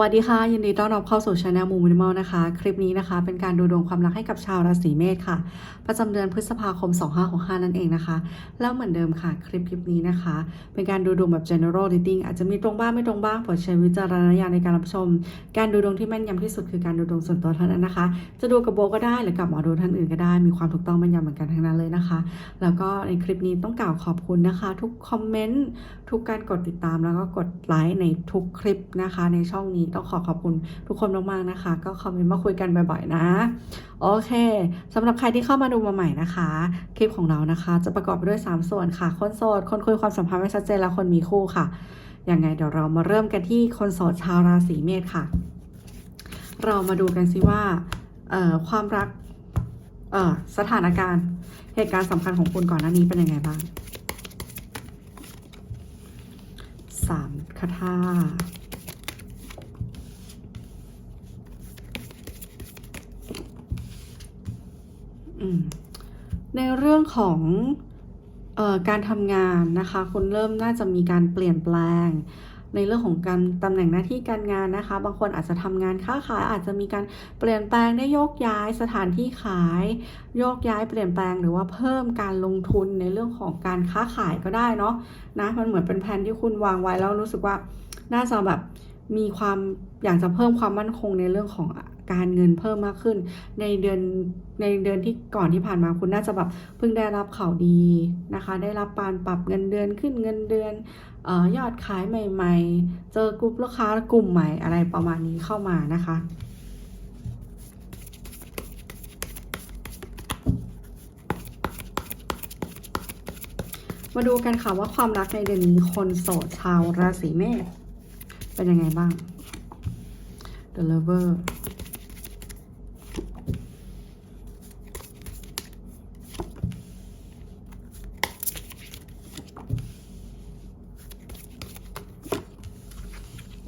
วัสดีค่ะ ยินดีต้อนรับเข้าสู่ช anel มูมินิมอลนะคะ คลิปนี้นะคะเป็นการดูดวงความรักให้กับชาวราศีเมษค่ะ ประจำเดือนพฤษภาคม 2565 นั่นเองนะคะ แล้วเหมือนเดิมค่ะ คลิปคลิปนี้นะคะ เป็นการดูดวงแบบ general reading อาจจะมีตรงบ้างไม่ตรงบ้างโปรดใช้วิจารณญาณในการรับชม การดูดวงที่แม่นยำที่สุดคือการดูดวงส่วนตัวเท่านั้นนะคะ จะดูกับโบก็ได้หรือกับหมอดูท่านอื่นก็ได้ มีความถูกต้องแม่นยำเหมือนกันทั้งนั้นเลยนะคะ แล้วก็ในคลิปนี้ต้องกล่าวขอบคุณนะคะ ทุกคอมเมนต์ทุกการกดติดตามแล้วก็กดไลค์ในทุกคลิปนะคะในช่องนี้ต้องขอขอบคุณทุกคนมากๆนะคะ ก็คอมเมนต์มาคุยกันบ่อยๆนะ โอเคสำหรับใครที่เข้ามาดูมาใหม่นะคะ คลิปของเรานะคะ จะประกอบไปด้วย 3 ส่วนค่ะ คนโสด คนคุยความสัมพันธ์ไม่ชัดเจนและคนมีคู่ค่ะยังไงเดี๋ยวเรามาเริ่มกันที่คนโสดชาวราศีเมษค่ะ เรามาดูกันสิว่าความรักสถานการณ์ เหตุการณ์สำคัญของคุณก่อนหน้านี้เป็นยังไงบ้างสามคาถา ในเรื่องของออการทำงานนะคะคุณเริ่มน่าจะมีการเปลี่ยนแปลง ในเรื่องของการตำแหน่งหน้าที่การงานนะคะ บางคนอาจจะทำงานค้าขายอาจจะมีการเปลี่ยนแปลงได้โยกย้ายสถานที่ขาย โยกย้ายเปลี่ยนแปลงหรือว่าเพิ่มการลงทุนในเรื่องของการค้าขายก็ได้เนาะนะมันเหมือนเป็นแผนที่คุณวางไว้แล้วรู้สึกว่าน่าจะแบบมีความอยากจะเพิ่มความมั่นคงในเรื่องของ การเงินเพิ่มมากขึ้น ในเดือนในเดือนที่ก่อนที่ผ่านมาคุณน่าจะแบบเพิ่งได้รับข่าวดีนะคะ ได้รับการปรับเงินเดือนขึ้นเงินเดือนออยอดขายใหม่ ๆ เจอกลุ่มลูกค้ากลุ่มใหม่อะไรประมาณนี้เข้ามานะคะมาดูกันค่ะว่าความรักในเดือนนี้คนโสดชาวราศีเมษเป็นยังไงบ้าง The Lover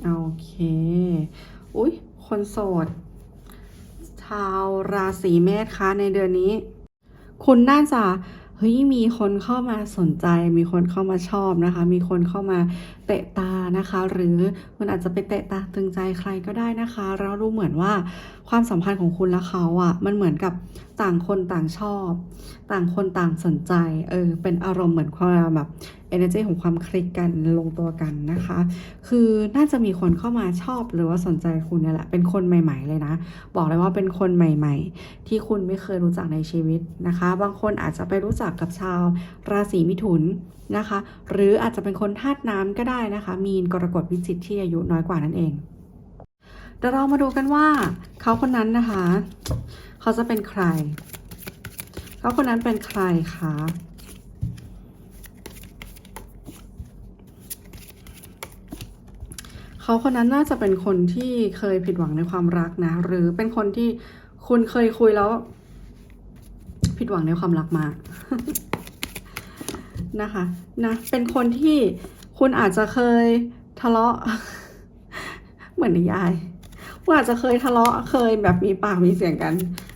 โอเคอุ๊ย คนโสด ชาวราศีเมษคะในเดือนนี้ คุณน่าจะเฮ้ยมีคนเข้ามาสนใจ มีคนเข้ามาชอบนะคะ มีคนเข้ามา เตะตานะคะ หรือมันอาจจะไปเตะตาตึงใจใครก็ได้นะคะเราดูเหมือนว่าความสัมพันธ์ของคุณและเขาอะ่ะ มันเหมือนกับต่างคนต่างชอบ ต่างคนต่างสนใจเออเป็นอารมณ์เหมือนความแบบ energy ของความคลิกกันลงตัวกันนะคะ คือน่าจะมีคนเข้ามาชอบหรือว่าสนใจคุณเนี่ยแหละ เป็นคนใหม่ ๆ เลยนะ บอกเลยว่าเป็นคนใหม่ ๆ ที่คุณไม่เคยรู้จักในชีวิตนะคะ บางคนอาจจะไปรู้จักกับชาวราศีมิถุนนะคะ หรืออาจจะเป็นคนธาตุน้ำก็ได้นะคะ มีนกรกฎวิจิตที่อายุน้อยกว่านั่นเองเดี๋ยวเรามาดูกันว่าเขาคนนั้นนะคะ เขาจะเป็นใคร เขาคนนั้นเป็นใครคะเขาคนนั้นน่าจะเป็นคนที่เคยผิดหวังในความรักนะ หรือเป็นคนที่คุณเคยคุยแล้ว ผิดหวังในความรักมานะคะนะเป็นคนที่ คุณอาจจะเคยทะเลาะ เหมือนนิยายคุณอาจจะเคยทะเลาะเคยแบบมีปากมีเสียงกัน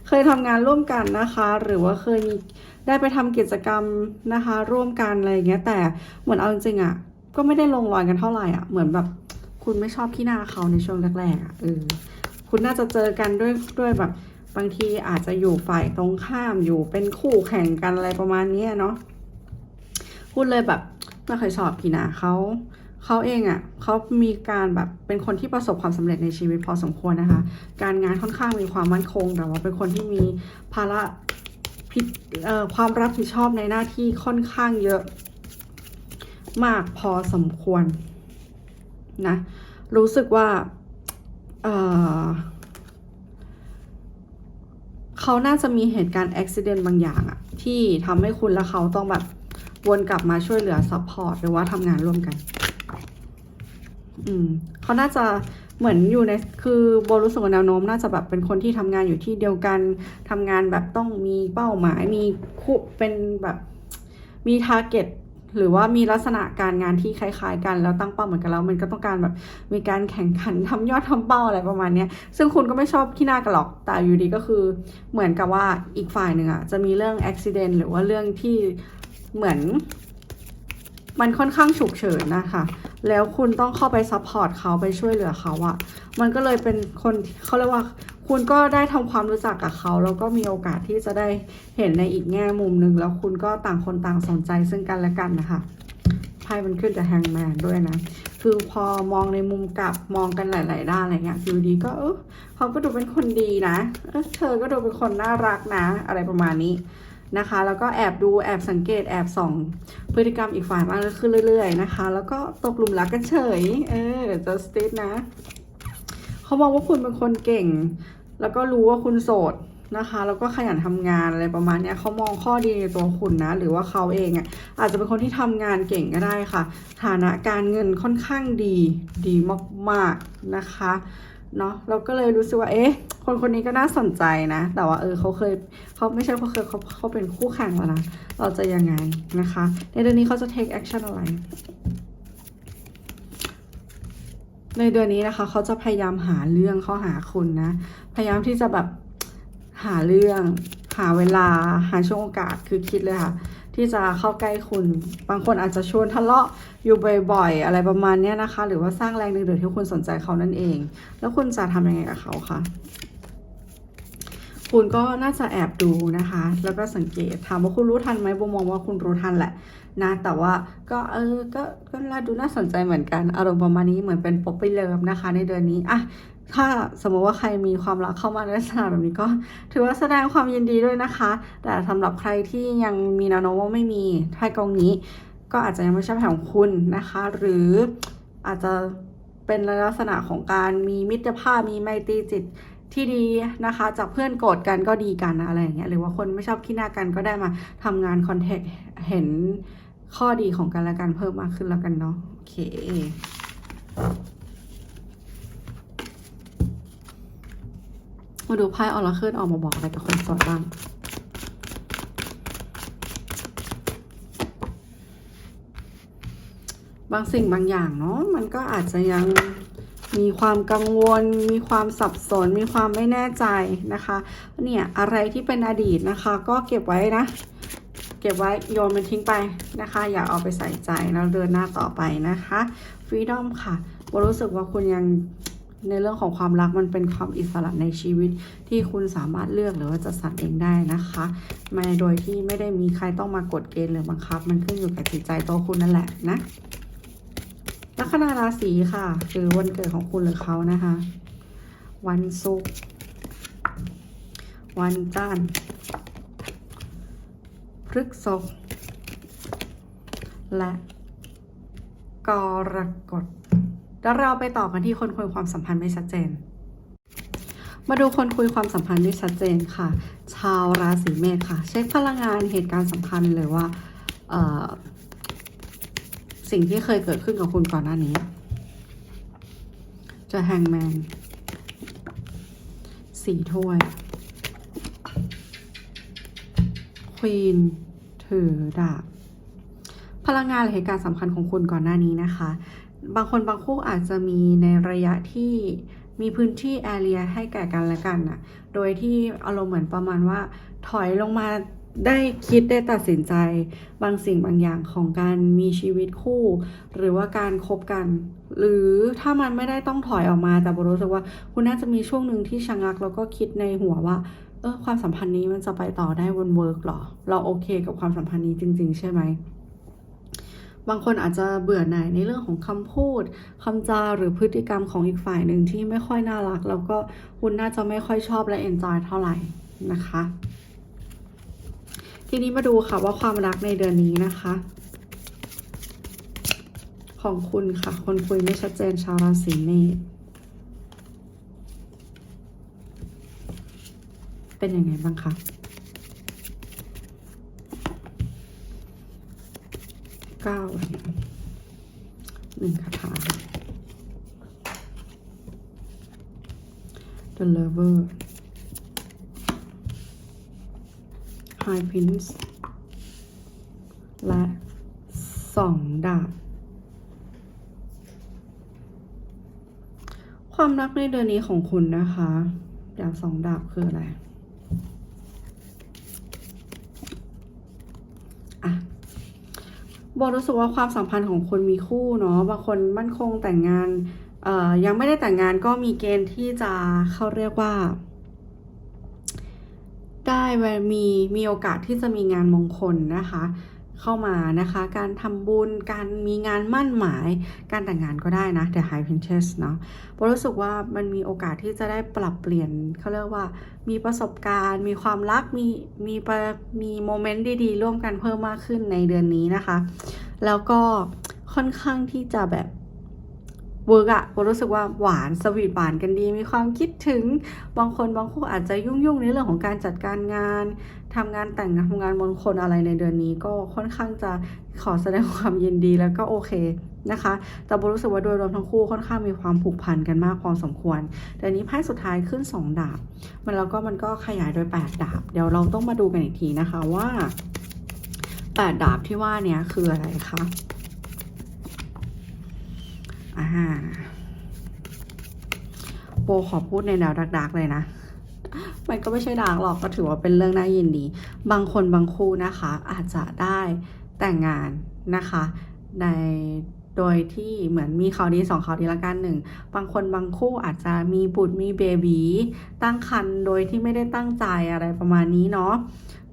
เคยทำงานร่วมกันนะคะ หรือว่าเคยมีได้ไปทำกิจกรรมนะคะ ร่วมกันอะไรอย่างเงี้ย แต่เหมือนเอาจริงๆอะ ก็ไม่ได้ลงรอยกันเท่าไหร่อะ เหมือนแบบคุณไม่ชอบที่หน้าเขาในช่วงแรกๆอะเออคุณน่าจะเจอกันด้วยด้วยแบบบางทีอาจจะอยู่ฝ่ายตรงข้ามอยู่เป็นคู่แข่งกันอะไรประมาณนี้เนาะพูดเลยแบบ ไม่เคยชอบพี่นาเขาเขาเองอะ่ะเขามีการแบบเป็นคนที่ประสบความสำเร็จในชีวิตพอสมควรนะคะ การงานค่อนข้างมีความมั่นคง แต่ว่าเป็นคนที่มีภาระผิดความรับผิดชอบในหน้าที่ค่อนข้างเยอะมากพอสมควรนะรู้สึกว่าเเขาน่าจะมีเหตุการณ์อุบิเหตุบางอย่างอะที่ทำให้คุณและเขาต้องแบบ วนกลับมาช่วยเหลือซัพพอร์ตหรือว่าทำงานร่วมกัน อืมเขาน่าจะเหมือนอยู่ในคือโบรู้สึกว่าแนวโน้มน่าจะแบบเป็นคนที่ทำงานอยู่ที่เดียวกันทำงานแบบต้องมีเป้าหมาย มีคู่เป็นแบบมีทาร์เก็ตหรือว่ามีลักษณะการงานที่คล้ายๆ กันแล้วตั้งเป้าเหมือนกันแล้วมันก็ต้องการแบบมีการแข่งขันทำยอดทำเป้าอะไรประมาณเนี้ยซึ่งคุณก็ไม่ชอบขี้หน้ากันหรอกแต่อยู่ดีก็คือเหมือนกับว่าอีกฝ่ายหนึ่งอะจะมีเรื่องอุบิเหตุหรือว่าเรื่องที่ เหมือน มันค่อนข้างฉุกเฉินนะคะ แล้วคุณต้องเข้าไปซัพพอร์ตเขาไปช่วยเหลือเขาอะมันก็เลยเป็นคนเขาเรียกว่า คุณก็ได้ทำความรู้จักกับเขาแล้วก็มีโอกาสที่จะได้เห็นในอีกแง่มุมหนึ่งแล้วคุณก็ต่างคนต่างสนใจซึ่งกันและกันนะคะไพ่มันขึ้นจะแฮงแมนด้วยนะ คือพอมองในมุมกลับมองกันหลาย ๆ ด้านอะไรเงี้ยอยู่ดีก็เออเขาก็ดูเป็นคนดีนะเออเธอก็ดูเป็นคนน่ารักนะ อะไรประมาณนี้ นะคะ แล้วก็แอบดูแอบสังเกตแอบส่อง พฤติกรรมอีกฝ่ายมากขึ้นเรื่อย ๆ นะคะ แล้วก็ตกหลุมรักกันเฉย เออ just it นะ เขามองว่าคุณเป็นคนเก่ง แล้วก็รู้ว่าคุณโสดนะคะ แล้วก็ขยันทำงานอะไรประมาณนี้เขามองข้อดีในตัวคุณนะ หรือว่าเขาเองอะอาจจะเป็นคนที่ทำงานเก่งก็ได้ค่ะ ฐานะการเงินค่อนข้างดีดีมากๆนะคะ เนาะเราก็เลยรู้สึกว่าเอ๊ะ คนคนนี้ก็น่าสนใจนะ แต่ว่าเออเขาเคยเขาไม่ใช่เขาเคยเขาเขาเป็นคู่แข่งแล้วนะ เราจะยังไงนะคะ ในเดือนนี้เขาจะ take action อะไร ในเดือนนี้นะคะ เขาจะพยายามหาเรื่องเข้าหาคุณนะ พยายามที่จะแบบหาเรื่อง หาเวลา หาช่วงโอกาสคือคิดเลยค่ะ ที่จะเข้าใกล้คุณ บางคนอาจจะชวนทะเลาะอยู่บ่อยๆ อะไรประมาณนี้นะคะ หรือว่าสร้างแรงดึงดูดที่คุณสนใจเขานั่นเอง แล้วคุณจะทำยังไงกับเขาคะคุณก็น่าจะแอบดูนะคะ แล้วก็สังเกตถามว่าคุณรู้ทันไหมโบมองว่าคุณรู้ทันแหละนะแต่ว่าก็เออก็ก็น่าดูน่าสนใจเหมือนกัน อารมณ์ประมาณนี้เหมือนเป็นป๊อปปี้เลิฟนะคะ ในเดือนนี้อะ ถ้าสมมติว่าใครมีความรักเข้ามาในลักษณะแบบนี้ก็ ถือว่าแสดงความยินดีด้วยนะคะ แต่สำหรับใครที่ยังมีแนวโน้มว่าไม่มีไพ่กองนี้ ก็อาจจะยังไม่ใช่แผนของคุณนะคะ หรืออาจจะเป็นลักษณะของการมีมิตรภาพมีไมตรีจิตที่ดีนะคะจากเพื่อนโกรธกันก็ดีกันอะไรอย่างเงี้ยหรือว่าคนไม่ชอบขี้หน้ากันก็ได้มาทำงานคอนเทกต์เห็นข้อดีของกันและกันเพิ่มมากขึ้นแล้วกันเนาะโอเค มาดูไพ่ออร์เคิลออกมาบอกอะไรกับคนโสดบ้างบางสิ่งบางอย่างเนาะมันก็อาจจะยังมีความกังวล มีความสับสน มีความไม่แน่ใจนะคะ เนี่ยอะไรที่เป็นอดีตนะคะ ก็เก็บไว้นะ เก็บไว้โยนมันทิ้งไปนะคะ อย่าเอาไปใส่ใจแล้วเดินหน้าต่อไปนะคะฟรีดอมค่ะบรู้สึกว่าคุณยัง ในเรื่องของความรักมันเป็นความอิสระในชีวิตที่คุณสามารถเลือกหรือว่าจะสรรเองได้นะคะมาโดยที่ไม่ได้มีใครต้องมากดเกณฑ์หรือบังคับ มันขึ้นอยู่กับจิตใจตัวคุณนั่นแหละนะลัคนาราศีค่ะ คือวันเกิดของคุณหรือเขานะคะ วันศุกร์วันจันทร์พฤกษภและกรกฎ แล้วเราไปต่อกันที่คนคุยความสัมพันธ์ไม่ชัดเจน มาดูคนคุยความสัมพันธ์ไม่ชัดเจนค่ะ ชาวราศีเมษค่ะ เช็คพลังงานเหตุการณ์สำคัญเลยว่าสิ่งที่เคยเกิดขึ้นกับคุณก่อนหน้านี้ จะแฮงแมนสี่ถ้วยควีนถือดาบพลังงานหรือเหตุการณ์สำคัญของคุณก่อนหน้านี้นะคะ บางคนบางคู่อาจจะมีในระยะที่มีพื้นที่แอเรียให้แก่กันและกันน่ะโดยที่อารมณ์เหมือนประมาณว่า ถอยลงมาได้คิดได้ตัดสินใจ บางสิ่งบางอย่างของการมีชีวิตคู่ หรือว่าการคบกัน หรือถ้ามันไม่ได้ต้องถอยออกมาแต่บรู้สึกว่า คุณน่าจะมีช่วงหนึ่งที่ชะงักแล้วก็คิดในหัวว่าเออความสัมพันธ์นี้มันจะไปต่อได้วนเวิร์กหรอ เราโอเคกับความสัมพันธ์นี้จริง ๆ ใช่ไหม บางคนอาจจะเบื่อหน่ายในเรื่องของคำพูดคำจาหรือพฤติกรรมของอีกฝ่ายหนึ่งที่ไม่ค่อยน่ารัก แล้วก็คุณน่าจะไม่ค่อยชอบและเอนจอยเท่าไหร่นะคะ ทีนี้มาดูค่ะว่าความรักในเดือนนี้นะคะ ของคุณค่ะ คนคุยไม่ชัดเจนชาวราศีเมษเป็นยังไงบ้างคะ เก้าหรียญหนึ่งคาถา The Lover High Prince และสองดาบความรักในเดือนนี้ของคุณนะคะ ดาบสองดาบคืออะไร อะ โบรู้สึกว่าความสัมพันธ์ของคนมีคู่เนาะบางคนมั่นคงแต่งงานเอ่อยังไม่ได้แต่งงานก็มีเกณฑ์ที่จะเขาเรียกว่า ได้เวลามีมีโอกาสที่จะมีงานมงคลนะคะ เข้ามานะคะ การทำบุญ การมีงานมั่นหมาย การแต่งงานก็ได้นะ The High Princess เนาะโบรู้สึกว่ามันมีโอกาสที่จะได้ปรับเปลี่ยนเขาเรียกว่า มีประสบการณ์ มีความรัก มีมีประมีโมเมนต์ดีๆ ร่วมกันเพิ่มมากขึ้นในเดือนนี้นะคะ แล้วก็ค่อนข้างที่จะแบบ เวิร์กอะโบรู้สึกว่าหวานสวีทหวานกันดี มีความคิดถึงบางคนบางคู่อาจจะยุ่งๆในเรื่องของการจัดการงานทำงานแต่งงานทำงานมงคลอะไรในเดือนนี้ ก็ค่อนข้างจะขอแสดงความยินดีแล้วก็โอเคนะคะ แต่โบรู้สึกว่าโดยรวมทั้งคู่ค่อนข้างมีความผูกพันกันมากพอสมควรแต่นี้ไพ่สุดท้ายขึ้น 2 ดาบ มันแล้วก็มันก็ขยายโดย 8 ดาบ เดี๋ยวเราต้องมาดูกันอีกทีนะคะว่า 8 ดาบที่ว่าเนี้ยคืออะไรคะ อ่าโบขอพูดในแนวดักๆเลยนะ มันก็ไม่ใช่ดาร์กหรอกก็ถือว่าเป็นเรื่องน่ายินดี บางคนบางคู่นะคะ อาจจะได้แต่งงานนะคะ ในโดยที่เหมือนมีข่าวดีสองข่าวดีละกันหนึ่งบางคนบางคู่อาจจะมีบุตรมีเบบีตั้งครรภ์โดยที่ไม่ได้ตั้งใจอะไรประมาณนี้เนาะ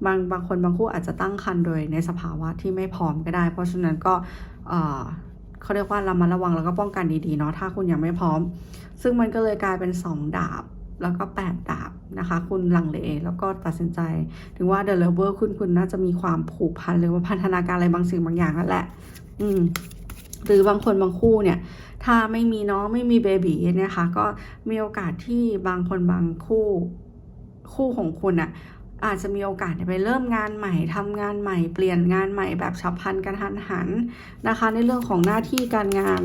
บางบางคนบางคู่อาจจะตั้งครรภ์โดยในสภาวะที่ไม่พร้อมก็ได้ เพราะฉะนั้นก็ เขาเรียกว่าระมัดระวังแล้วก็ป้องกันดีๆเนาะถ้าคุณยังไม่พร้อม ซึ่งมันก็เลยกลายเป็น 2 ดาบแล้วก็ 8 ดาบนะคะ คุณลังเลแล้วก็ตัดสินใจ ถึงว่า The Lover คุณคุณน่าจะมีความผูกพันหรือว่าพันธนาการอะไรบางสิ่งบางอย่างนั่นแหละ อืมหรือบางคนบางคู่เนี่ย ถ้าไม่มีน้องไม่มีเบบีเนี่ยค่ะก็มีโอกาสที่บางคนบางคู่คู่ของคุณอะ อาจจะมีโอกาสไปเริ่มงานใหม่ทำงานใหม่ เปลี่ยนงานใหม่แบบฉับพลันกระทันหันนะคะ ในเรื่องของหน้าที่การงาน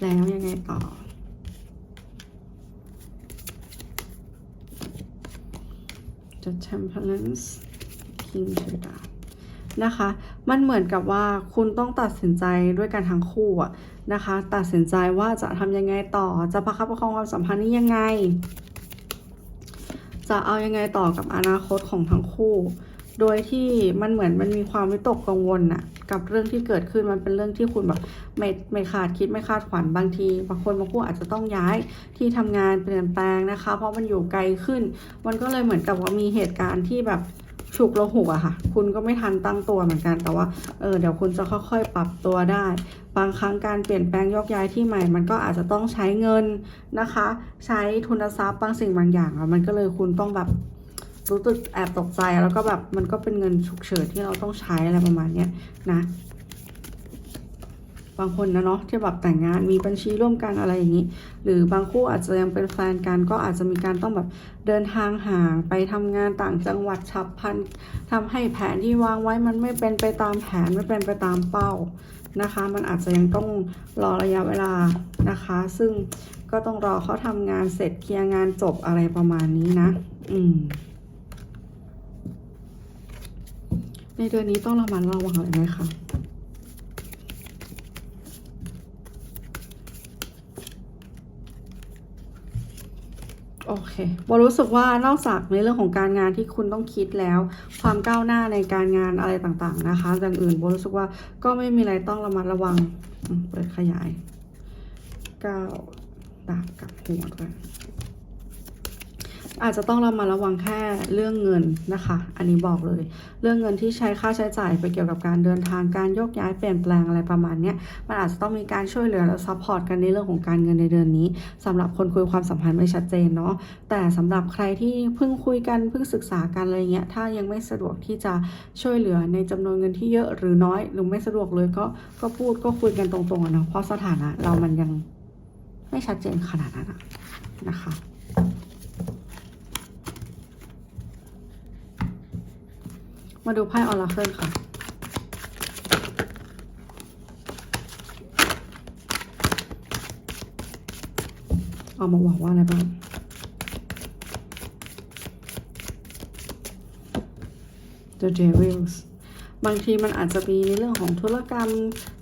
แล้วยังไงต่อ The Temperance King ถือดานะคะ มันเหมือนกับว่าคุณต้องตัดสินใจด้วยกันทั้งคู่อะนะคะ ตัดสินใจว่าจะทำยังไงต่อจะประคับประคองความสัมพันธ์นี้ยังไง จะเอายังไงต่อกับอนาคตของทั้งคู่ โดยที่มันเหมือนมันมีความวิตกกังวลอะกับเรื่องที่เกิดขึ้นมันเป็นเรื่องที่คุณแบบไม่ไม่คาดคิดไม่คาดฝันบางทีบางคนบางคู่อาจจะต้องย้ายที่ทำงานเปลี่ยนแปลงนะคะ เพราะมันอยู่ไกลขึ้น มันก็เลยเหมือนกับว่ามีเหตุการณ์ที่แบบ ฉุกละหุกอะค่ะ คุณก็ไม่ทันตั้งตัวเหมือนกัน แต่ว่า เออ เดี๋ยวคุณจะค่อยๆ ปรับตัวได้ บางครั้งการเปลี่ยนแปลงยกย้ายที่ใหม่ มันก็อาจจะต้องใช้เงินนะคะ ใช้ทุนทรัพย์บางสิ่งบางอย่างอะมันก็เลยคุณต้องแบบรู้สึกแอบตกใจแล้วก็แบบมันก็เป็นเงินฉุกเฉินที่เราต้องใช้อะไรประมาณเนี้ยนะ บางคนนะเนาะที่แบบแต่งงานมีบัญชีร่วมกันอะไรอย่างนี้ หรือบางคู่อาจจะยังเป็นแฟนกันก็อาจจะมีการต้องแบบเดินทางห่างไปทำงานต่างจังหวัดฉับพลันทำให้แผนที่วางไว้มันไม่เป็นไปตามแผนไม่เป็นไปตามเป้านะคะ มันอาจจะยังต้องรอระยะเวลานะคะ ซึ่งก็ต้องรอเขาทำงานเสร็จเคลียร์งานจบอะไรประมาณนี้นะ อืม ในเดือนนี้ต้องระมัดระวังอะไรไหมคะ โอเคบรู้สึกว่านอกจากในเรื่องของการงานที่คุณต้องคิดแล้ว ความก้าวหน้าในการงานอะไรต่างๆนะคะอย่างอื่นบรู้สึกว่าก็ไม่มีอะไรต้องระมัดระวังเปิดขยายก้าวดาบกับหัวด้วย อาจจะต้องเระมัดระวังแค่เรื่องเงินนะคะ อันนี้บอกเลย เรื่องเงินที่ใช้ค่าใช้จ่ายไปเกี่ยวกับการเดินทางการโยกย้ายเปลี่ยนแปลงอะไรประมาณนี้มันอาจจะต้องมีการช่วยเหลือและซัพพอร์ตกันในเรื่องของการเงินในเดือนนี้สำหรับคนคุยความสัมพันธ์ไม่ชัดเจนเนาะแต่สำหรับใครที่เพิ่งคุยกันเพิ่งศึกษากันอะไรเงี้ยถ้ายังไม่สะดวกที่จะช่วยเหลือในจำนวนเงินที่เยอะหรือน้อยหรือไม่สะดวกเลยก็ก็พูดก็คุยกันตรงๆอะเนาะเพราะสถานะเรามันยังไม่ชัดเจนขนาดนั้นนะคะ มาดูไพ่ออราเคิลค่ะ เอามาบอกว่าอะไรบ้าง The Devils บางทีมันอาจจะมีในเรื่องของธุรกรรม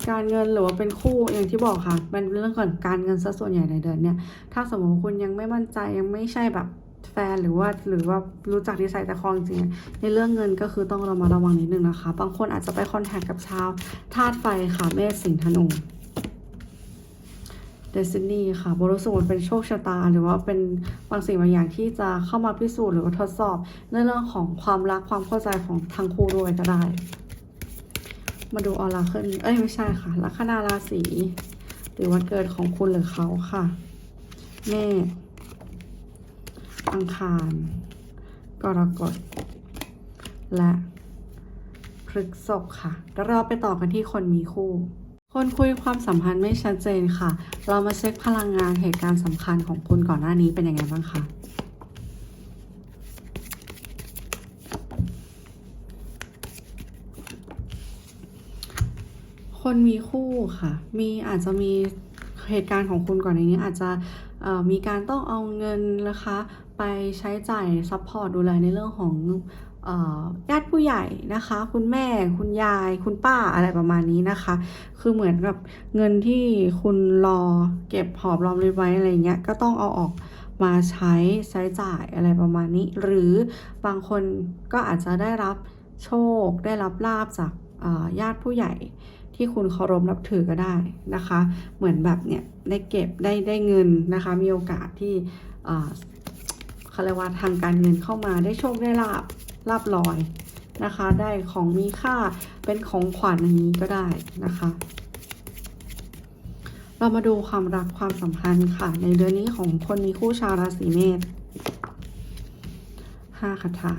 การเงินหรือว่าเป็นคู่อย่างที่บอกค่ะเป็นเรื่องของการเงินซะส่วนใหญ่ในเดือนเนี้ยถ้าสมมติว่าคุณยังไม่มั่นใจยังไม่ใช่แบบ นหรือว่าหรือว่ารู้จักนิสัยแต่คองจริงในเรื่องเงินก็คือต้องเระมัดระวังนิดนึงนะคะ บางคนอาจจะไปคอนแทคกับชาวธาตุไฟค่ะเมษสิงห์ธนูเดซินีค่ะโบรู้สึกว่าเป็นโชคชะตา หรือว่าเป็นบางสิ่งบางอย่างที่จะเข้ามาพิสูจน์หรือว่าทดสอบในเรื่องของความรักความเข้าใจของทั้งคู่ด้วยก็ได้ มาดูออราเคิลเอ้ยไม่ใช่ค่ะลัคนาราศีหรือวันเกิดของคุณหรือเขาค่ะเมษ อังคาร กรกฎ และพฤกษภค่ะแล้วเราไปต่อกันที่คนมีคู่ คนคุยความสัมพันธ์ไม่ชัดเจนค่ะ เรามาเช็คพลังงานเหตุการณ์สำคัญของคุณก่อนหน้านี้เป็นยังไงบ้างคะคนมีคู่ค่ะ มีอาจจะมีเหตุการณ์ของคุณก่อนในนี้อาจจะมีการต้องเอาเงินนะคะ ไปใช้จ่ายซัพพอร์ตดูแลในเรื่องของญาติผู้ใหญ่นะคะ คุณแม่คุณยาย คุณป้าอะไรประมาณนี้นะคะ คือเหมือนกับเงินที่คุณรอเก็บหอบรอมริบไว้อะไรเงี้ยก็ต้องเอาออกมาใช้ใช้จ่ายอะไรประมาณนี้ หรือบางคนก็อาจจะได้รับโชคได้รับลาบจากญาติผู้ใหญ่ที่คุณเคารพนับถือก็ได้นะคะ เหมือนแบบเนี่ยได้เก็บได้ได้เงินนะคะ มีโอกาสที่ เขาเรียกว่าทางการเงินเข้ามาได้โชคได้ลาบลาบลอยนะคะ ได้ของมีค่าเป็นของขวัญอย่างนี้ก็ได้นะคะ เรามาดูความรักความสัมพันธ์ค่ะ ในเดือนนี้ของคนมีคู่ชาวราศีเมษห้าคาถา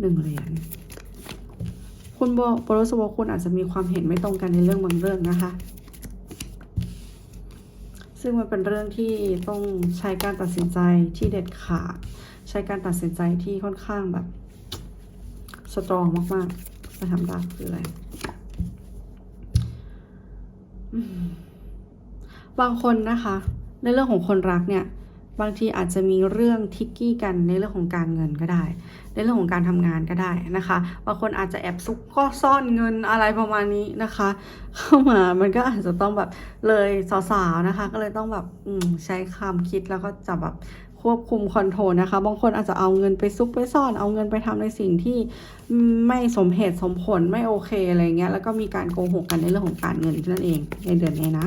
หนึ่งเหรียญคุณโบโบรู้สึกว่าคุณอาจจะมีความเห็นไม่ตรงกันในเรื่องบางเรื่องนะคะ ซึ่งมันเป็นเรื่องที่ต้องใช้การตัดสินใจที่เด็ดขาด ใช้การตัดสินใจที่ค่อนข้างแบบสตรองมากๆจะทำได้คืออะไรบางคนนะคะ ในเรื่องของคนรักเนี่ย บางทีอาจจะมีเรื่องทิกกี้กันในเรื่องของการเงินก็ได้ ในเรื่องของการทำงานก็ได้นะคะบางคนอาจจะแอบซุกก็ซ่อนเงินอะไรประมาณนี้นะคะ เข้ามามันก็อาจจะต้องแบบเลยสาวๆนะคะ ก็เลยต้องแบบอืใช้ควาคิดแล้วก็จะแบบควบคุมคอนโทรลนะคะ บางคนอาจจะเอาเงินไปซุกไปซ่อน เอาเงินไปทำในสิ่งที่ไม่สมเหตุสมผลไม่โอเคอะไรเงี้ยแล้วก็มีการโกหกกันในเรื่องของการเงินนั่นเองในเดือนนี้นะ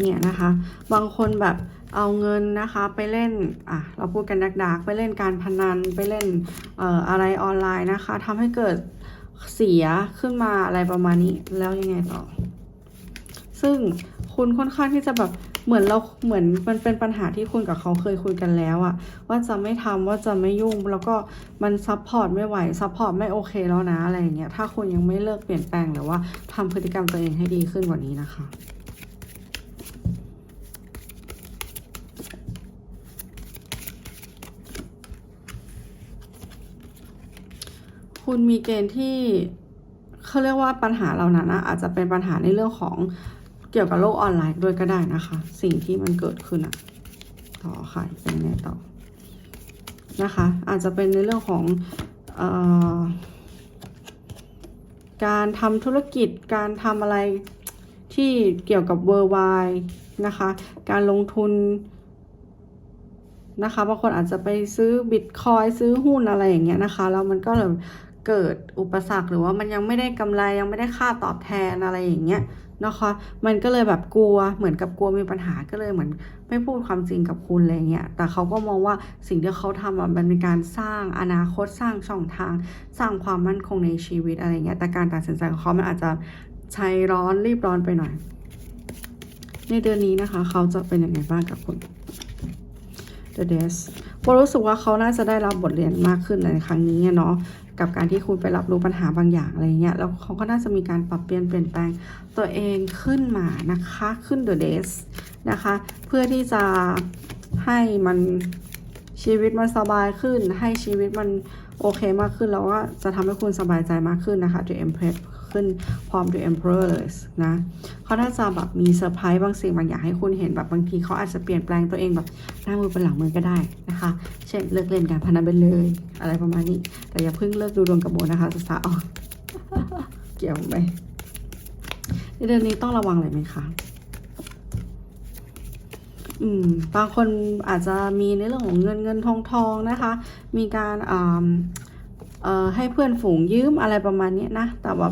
เนี่ยนะคะ บางคนแบบเอาเงินนะคะไปเล่นอะเราพูดกันดักๆ ไปเล่นการพนันไปเล่นเอ่ออะไรออนไลน์นะคะทำให้เกิดเสียขึ้นมาอะไรประมาณนี้แล้วยังไงต่อ ซึ่งคุณค่อนข้างที่จะแบบเหมือนเราเหมือนมันเป็นปัญหาที่คุณกับเขาเคยคุยกันแล้วอะว่าจะไม่ทำว่าจะไม่ยุ่ง แล้วก็มันซัพพอร์ตไม่ไหวซัพพอร์ตไม่โอเคแล้วนะอะไรอย่างเงี้ยถ้าคุณยังไม่เลิกเปลี่ยนแปลงหรือว่าทำพฤติกรรมตัวเองให้ดีขึ้นกว่านี้นะคะ คุณมีเกณฑ์ที่เขาเรียกว่าปัญหาเหล่านั้นนะอาจจะเป็นปัญหาในเรื่องของเกี่ยวกับโลกออนไลน์ด้วยก็ได้นะคะ สิ่งที่มันเกิดขึ้นอะต่อค่ะเป็นไงต่อนะคะ อาจจะเป็นในเรื่องของออการทำธุรกิจการทำอะไรที่เกี่ยวกับเวอร์ไวนะคะ การลงทุนนะคะบางคนอาจจะไปซื้อบิตคอยซื้อหุ้นอะไรอย่างเงี้ยนะคะ แล้วมันก็เลย เกิดอุปสรรคหรือว่ามันยังไม่ได้กำไรยังไม่ได้ค่าตอบแทนอะไรอย่างเงี้ยนะคะ มันก็เลยแบบกลัวเหมือนกับกลัวมีปัญหาก็เลยเหมือนไม่พูดความจริงกับคุณอะไรเงี้ยแต่เขาก็มองว่าสิ่งที่เขาทำมันเป็นการสร้างอนาคตสร้างช่องทาง สร้างความมั่นคงในชีวิตอะไรเงี้ยแต่การตัดสินใจของเขามันอาจจะใช้ร้อนรีบร้อนไปหน่อย ในเดือนนี้นะคะ เขาจะเป็นยังไงบ้างกับคุณ The d e s โบรู้สึกว่าเขาน่าจะได้รับบทเรียนมากขึ้นในครั้งนี้เนาะ กับการที่คุณไปรับรู้ปัญหาบางอย่างอะไรเงี้ยแล้วเขาก็น่าจะมีการปรับเปลี่ยนเปลี่ยนแปลงตัวเองขึ้นมานะคะขึ้นเดอะเดสนะคะเพื่อที่จะให้มันชีวิตมันสบายขึ้น ให้ชีวิตมันโอเคมากขึ้นแล้วก็จะทำให้คุณสบายใจมากขึ้นนะคะ The Empress ขึ้นพร้อม The Emperor เลยนะเขาน่าจะแบบมีเซอร์ไพรส์บางสิ่งบางอย่างให้คุณเห็นแบบบางทีเขาอาจจะเปลี่ยนแปลงตัวเองแบบหน้ามือเป็นหลังมือก็ได้นะคะ เช่นเลิกเล่นการพนันไปเลย อะไรประมาณนี้ แต่อย่าเพิ่งเลิกดูดวงกับโบนะคะสาวเกี่ยวไหมในเดือนนี้ต้องระวังอะไรไหมคะอืมบางคนอาจจะมีในเรื่องของเงินเงินทองทองนะคะ มีการอ่าให้เพื่อนฝูงยืมอะไรประมาณนี้นะ แต่ว่า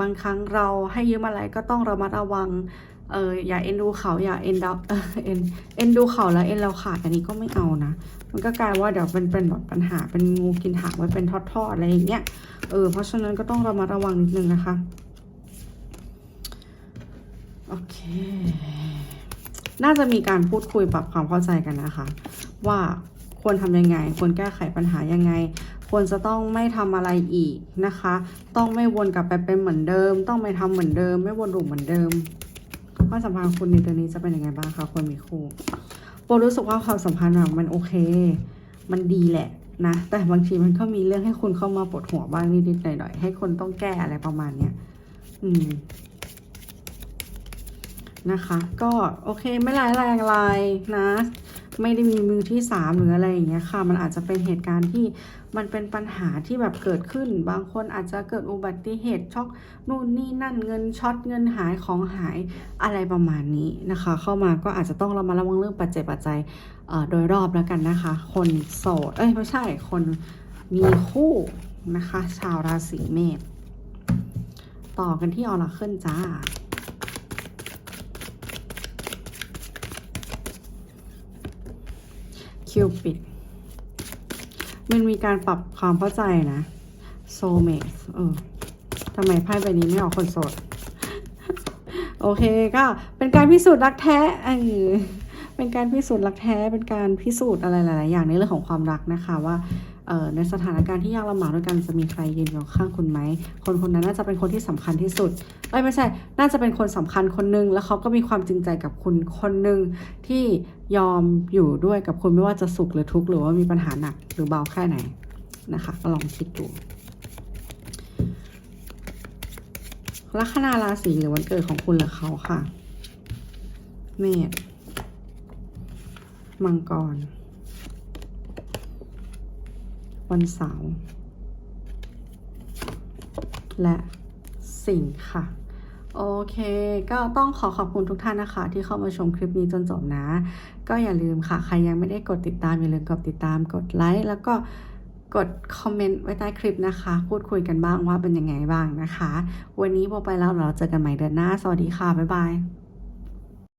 บางครั้งเราให้ยืมอะไรก็ต้องระมัดระวังเอออย่าเอ็นดูเขาอย่าเอ็นดาเออเอ็นเอ็นดูเขาแล้วเอ็นเราขาดอันนี้ก็ไม่เอานะ มันก็กลายว่าเดี๋ยวเป็นเป็นแบบปัญหาเป็นงูกินหางไว้เป็นทอดๆอะไรอย่างเงี้ยเออเพราะฉะนั้นก็ต้องระมัดระวังนิดนึงนะคะโอเค น่าจะมีการพูดคุยปรับความเข้าใจกันนะคะ ว่าควรทำยังไง ควรแก้ไขปัญหายังไง ควรจะต้องไม่ทำอะไรอีกนะคะ ต้องไม่วนกลับไปเป็นเหมือนเดิม ต้องไม่ทำเหมือนเดิม ไม่วนลูปเหมือนเดิมความสัมพันธ์ของคุณในเดือนนี้จะเป็นยังไงบ้างคะคนมีคู่โบรู้สึกว่าความสัมพันธ์อะมันโอเค มันดีแหละนะ แต่บางทีมันก็มีเรื่องให้คุณเข้ามาปวดหัวบ้างนิดๆหน่อยๆให้คนต้องแก้อะไรประมาณเนี้ยอืมนะคะ ก็โอเคไม่ร้ายแรงอะไรนะ ไม่ได้มีมือที่สามหรืออะไรอย่างเงี้ยค่ะ มันอาจจะเป็นเหตุการณ์ที่ มันเป็นปัญหาที่แบบเกิดขึ้น บางคนอาจจะเกิดอุบัติเหตุช็อกนู่นนี่นั่นเงินช็อตเงินหายของหายอะไรประมาณนี้นะคะ เข้ามาก็อาจจะต้องเรามาระวังเรื่องปัจเจกปัจจัยโดยรอบแล้วกันนะคะ คนโสดเอ้ยไม่ใช่คนมีคู่นะคะ ชาวราศีเมษต่อกันที่ออราเคิลจ้าคิวปิด มันมีการปรับความเข้าใจนะโซเมสเออทำไมไพ่ใบนี้ไม่ออกคนโสด โอเคก็เป็นการพิสูจน์รักแท้เออเป็นการพิสูจน์รักแท้ เป็นการพิสูจน์อะไรหลายๆอย่างในเรื่องของความรักนะคะว่า ในสถานการณ์ที่ยากลำบากด้วยกันจะมีใครยืนอยู่ข้างคุณไหม คนคนนั้นน่าจะเป็นคนที่สำคัญที่สุดเอ้ยไม่ใช่ น่าจะเป็นคนสำคัญคนหนึง แล้วเขาก็มีความจริงใจกับคุณคนหนึ่งที่ยอมอยู่ด้วยกับคุณไม่ว่าจะสุขหรือทุกข์หรือว่ามีปัญหาหนักหรือเบาแค่ไหนนะคะก็ลองคิดดูลัคนาราศีหรือวันเกิดของคุณหรือเขาค่ะ เมษมังกร วันเสาร์และสิงค์ค่ะ โอเค ก็ต้องขอขอบคุณทุกท่านนะคะ ที่เข้ามาชมคลิปนี้จนจบนะ ก็อย่าลืมค่ะ ใครยังไม่ได้กดติดตาม อย่าลืมกดติดตามกดไลค์แล้วก็กดคอมเมนต์ไว้ใต้คลิปนะคะ พูดคุยกันบ้างว่าเป็นยังไงบ้างนะคะ วันนี้โบไปแล้วเราเจอกันใหม่เดือนหน้า สวัสดีค่ะ บ๊ายบาย